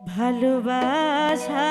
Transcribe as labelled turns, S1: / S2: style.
S1: ভালোবাসা